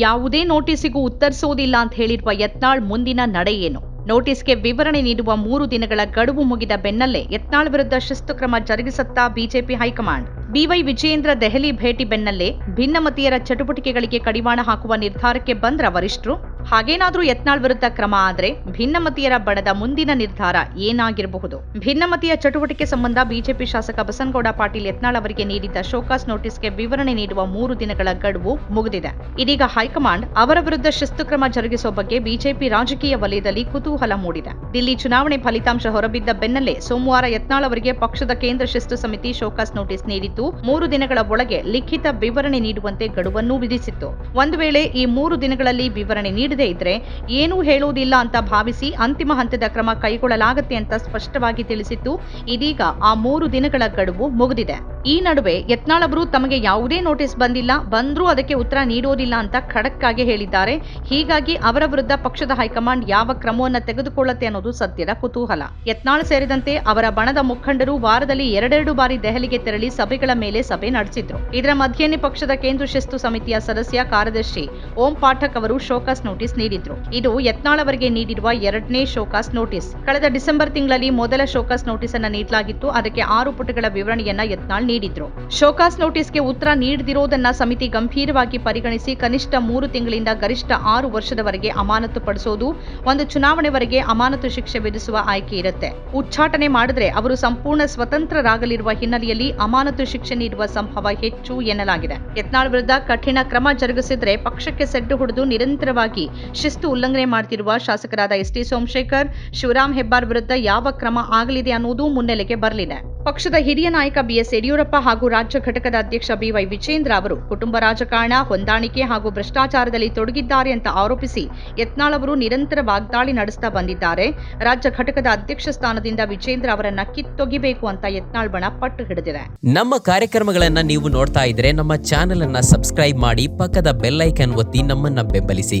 ಯಾವುದೇ ನೋಟಿಸಿಗೂ ಉತ್ತರಿಸುವುದಿಲ್ಲ ಅಂತ ಹೇಳಿರುವ ಯತ್ನಾಳ್ ಮುಂದಿನ ನಡೆ ಏನು? ನೋಟಿಸ್ಗೆ ವಿವರಣೆ ನೀಡುವ ಮೂರು ದಿನಗಳ ಗಡುವು ಮುಗಿದ ಬೆನ್ನಲ್ಲೇ ಯತ್ನಾಳ್ ವಿರುದ್ಧ ಶಿಸ್ತು ಕ್ರಮ ಜರುಗಿಸುತ್ತಾ BJP high command. BY Vijayendra Delhi ಭೇಟಿ ಬೆನ್ನಲ್ಲೇ ಭಿನ್ನಮತೀಯರ ಚಟುವಟಿಕೆಗಳಿಗೆ ಕಡಿವಾಣ ಹಾಕುವ ನಿರ್ಧಾರಕ್ಕೆ ಬಂದ್ರ ವರಿಷ್ಠರು ಹಾಗೇನಾದ್ರೂ ಯತ್ನಾಳ್ ವಿರುದ್ಧ ಕ್ರಮ ಆದ್ರೆ ಭಿನ್ನಮತೀಯರ ಬಣದ ಮುಂದಿನ ನಿರ್ಧಾರ ಏನಾಗಿರಬಹುದು? ಭಿನ್ನಮತೀಯ ಚಟುವಟಿಕೆ ಸಂಬಂಧ ಬಿಜೆಪಿ ಶಾಸಕ ಬಸನಗೌಡ ಪಾಟೀಲ್ ಯತ್ನಾಳ್ ಅವರಿಗೆ ನೀಡಿದ್ದ ಶೋಕಾಸ್ ನೋಟಿಸ್ಗೆ ವಿವರಣೆ ನೀಡುವ ಮೂರು ದಿನಗಳ ಗಡುವು ಮುಗಿದಿದೆ. ಇದೀಗ ಹೈಕಮಾಂಡ್ ಅವರ ವಿರುದ್ಧ ಶಿಸ್ತು ಕ್ರಮ ಜರುಗಿಸುವ ಬಗ್ಗೆ ಬಿಜೆಪಿ ರಾಜಕೀಯ ವಲಯದಲ್ಲಿ ಕುತೂಹಲ ಮೂಡಿದೆ. ದಿಲ್ಲಿ ಚುನಾವಣೆ ಫಲಿತಾಂಶ ಹೊರಬಿದ್ದ ಬೆನ್ನಲ್ಲೇ ಸೋಮವಾರ ಯತ್ನಾಳ್ ಅವರಿಗೆ ಪಕ್ಷದ ಕೇಂದ್ರ ಶಿಸ್ತು ಸಮಿತಿ ಶೋಕಾಸ್ ನೋಟಿಸ್ ನೀಡಿದ್ದು, ಮೂರು ದಿನಗಳ ಒಳಗೆ ಲಿಖಿತ ವಿವರಣೆ ನೀಡುವಂತೆ ಗಡುವನ್ನೂ ವಿಧಿಸಿತ್ತು. ಒಂದು ವೇಳೆ ಈ ಮೂರು ದಿನಗಳಲ್ಲಿ ವಿವರಣೆ ನೀಡದೇ ಇದ್ರೆ ಏನೂ ಹೇಳುವುದಿಲ್ಲ ಅಂತ ಭಾವಿಸಿ ಅಂತಿಮ ಹಂತದ ಕ್ರಮ ಕೈಗೊಳ್ಳಲಾಗುತ್ತೆ ಅಂತ ಸ್ಪಷ್ಟವಾಗಿ ತಿಳಿಸಿತ್ತು. ಇದೀಗ ಆ ಮೂರು ದಿನಗಳ ಗಡುವು ಮುಗಿದಿದೆ. ಈ ನಡುವೆ ಯತ್ನಾಳ್ ಅವರು ತಮಗೆ ಯಾವುದೇ ನೋಟಿಸ್ ಬಂದಿಲ್ಲ. ಬಂದ್ರೂ ಅದಕ್ಕೆ ಉತ್ತರ ನೀಡೋದಿಲ್ಲ ಅಂತ ಖಡಕ್ ಆಗಿ ಹೇಳಿದ್ದಾರೆ. ಹೀಗಾಗಿ ಅವರ ವಿರುದ್ಧ ಪಕ್ಷದ ಹೈಕಮಾಂಡ್ ಯಾವ ಕ್ರಮವನ್ನ ತೆಗೆದುಕೊಳ್ಳುತ್ತೆ ಅನ್ನೋದು ಸದ್ಯದ ಕುತೂಹಲ. ಯತ್ನಾಳ್ ಸೇರಿದಂತೆ ಅವರ ಬಣದ ಮುಖಂಡರು ವಾರದಲ್ಲಿ ಎರಡೆರಡು ಬಾರಿ ದೆಹಲಿಗೆ ತೆರಳಿ ಸಭೆಗಳ ಮೇಲೆ ಸಭೆ ನಡೆಸಿದ್ರು. ಇದರ ಮಧ್ಯೆನೇ ಪಕ್ಷದ ಕೇಂದ್ರ ಶಿಸ್ತು ಸಮಿತಿಯ ಸದಸ್ಯ ಕಾರ್ಯದರ್ಶಿ ಓಂ ಪಾಠಕ್ ಅವರು ಶೋಕಾಸ್ ನೋಟಿಸ್ ನೀಡಿದ್ರು. ಇದು ಯತ್ನಾಳ್ ಅವರಿಗೆ ನೀಡಿರುವ ಎರಡನೇ ಶೋಕಾಸ್ ನೋಟಿಸ್. ಕಳೆದ ಡಿಸೆಂಬರ್ ತಿಂಗಳಲ್ಲಿ ಮೊದಲ ಶೋಕಾಸ್ ನೋಟಿಸ್ ಅನ್ನ ನೀಡಲಾಗಿತ್ತು. ಅದಕ್ಕೆ ಆರು ಪುಟಗಳ ವಿವರಣೆಯನ್ನ ಯತ್ನಾಳ್ ನೀಡಿದ್ರು. ಶೋಕಾಸ್ ನೋಟಿಸ್ಗೆ ಉತ್ತರ ನೀಡದಿರೋದನ್ನ ಸಮಿತಿ ಗಂಭೀರವಾಗಿ ಪರಿಗಣಿಸಿ ಕನಿಷ್ಠ ಮೂರು ತಿಂಗಳಿಂದ ಗರಿಷ್ಠ ಆರು ವರ್ಷದವರೆಗೆ ಅಮಾನತು ಪಡಿಸೋದು ಒಂದು ಚುನಾವಣೆವರೆಗೆ ಅಮಾನತು ಶಿಕ್ಷೆ ವಿಧಿಸುವ ಆಯ್ಕೆ ಇರುತ್ತೆ. ಉಚ್ಚಾಟನೆ ಮಾಡಿದ್ರೆ ಅವರು ಸಂಪೂರ್ಣ ಸ್ವತಂತ್ರರಾಗಲಿರುವ ಹಿನ್ನೆಲೆಯಲ್ಲಿ ಅಮಾನತು ಶಿಕ್ಷೆ ನೀಡುವ ಸಂಭವ ಹೆಚ್ಚು ಎನ್ನಲಾಗಿದೆ. ಯತ್ನಾಳ್ ವಿರುದ್ಧ ಕಠಿಣ ಕ್ರಮ ಜರುಗಿಸಿದ್ರೆ ಪಕ್ಷಕ್ಕೆ ಸೆಡ್ಡು ಹೊಡೆದು ನಿರಂತರವಾಗಿ ಶಿಸ್ತು ಉಲ್ಲಂಘನೆ ಮಾಡ್ತಿರುವ ಶಾಸಕರಾದ ಎಸ್ ಟಿ ಸೋಮಶೇಖರ್, ಶಿವರಾಮ್ ಹೆಬ್ಬಾರ್ ವಿರುದ್ಧ ಯಾವ ಕ್ರಮ ಆಗಲಿದೆ ಅನ್ನೋದು ಮುನ್ನೆಲೆಗೆ ಬರಲಿದೆ. ಪಕ್ಷದ ಹಿರಿಯ ನಾಯಕ ಬಿಎಸ್ ಯಡಿಯೂರಪ್ಪ ಹಾಗೂ ರಾಜ್ಯ ಘಟಕದ ಅಧ್ಯಕ್ಷ ಬಿವೈ ವಿಜೇಂದ್ರ ಅವರು ಕುಟುಂಬ ರಾಜಕಾರಣ, ಹೊಂದಾಣಿಕೆ ಹಾಗೂ ಭ್ರಷ್ಟಾಚಾರದಲ್ಲಿ ತೊಡಗಿದ್ದಾರೆ ಅಂತ ಆರೋಪಿಸಿ ಯತ್ನಾಳ್ ಅವರು ನಿರಂತರ ವಾಗ್ದಾಳಿ ನಡೆಸ್ತಾ ಬಂದಿದ್ದಾರೆ. ರಾಜ್ಯ ಘಟಕದ ಅಧ್ಯಕ್ಷ ಸ್ಥಾನದಿಂದ ವಿಜೇಂದ್ರ ಅವರನ್ನ ಕಿತ್ತೊಗಿಬೇಕು ಅಂತ ಯತ್ನಾಳ್ ಬಣ ಪಟ್ಟು ಹಿಡಿದಿದೆ. ನಮ್ಮ ಕಾರ್ಯಕ್ರಮಗಳನ್ನ ನೀವು ನೋಡ್ತಾ ಇದ್ರೆ ನಮ್ಮ ಚಾನೆಲ್ ಅನ್ನ ಸಬ್ಸ್ಕ್ರೈಬ್ ಮಾಡಿ ಪಕ್ಕದ ಬೆಲ್ ಐಕನ್ ಒತ್ತಿ ನಮ್ಮನ್ನ ಬೆಂಬಲಿಸಿ.